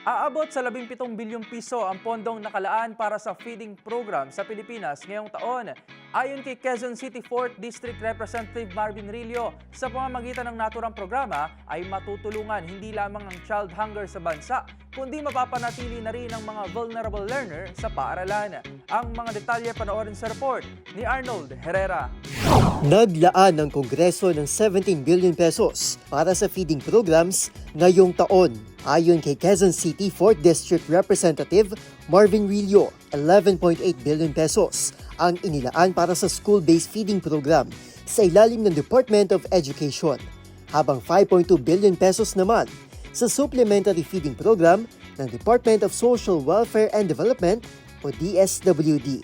Umabot sa 17 bilyong piso ang pondong nakalaan para sa feeding program sa Pilipinas ngayong taon. Ayon kay Quezon City 4th District Representative Marvin Rillo, sa pamamagitan ng naturang programa ay matutulungan hindi lamang ang child hunger sa bansa, kundi mapapanatili na rin ang mga vulnerable learner sa paaralan. Ang mga detalye panoorin sa report ni Arnold Herrera. Naglaan ng Kongreso ng 17 billion pesos para sa feeding programs ngayong taon. Ayon kay Quezon City 4th District Representative Marvin Rillo, 11.8 billion pesos ang inilaan para sa school-based feeding program sa ilalim ng Department of Education, habang 5.2 billion pesos naman sa supplementary feeding program ng Department of Social Welfare and Development o DSWD.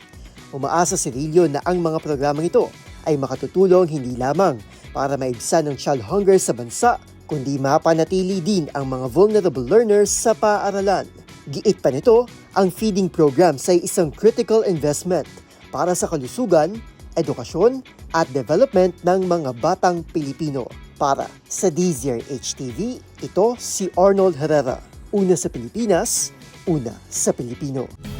Umaasa si Rillo na ang mga programang ito ay makatutulong hindi lamang para maibsan ang child hunger sa bansa, kundi mapanatili din ang mga vulnerable learners sa paaralan. Giit pa nito, ang feeding program ay isang critical investment para sa kalusugan, edukasyon at development ng mga batang Pilipino. Para sa DZR HTV, ito si Arnold Herrera. Una sa Pilipinas, una sa Pilipino.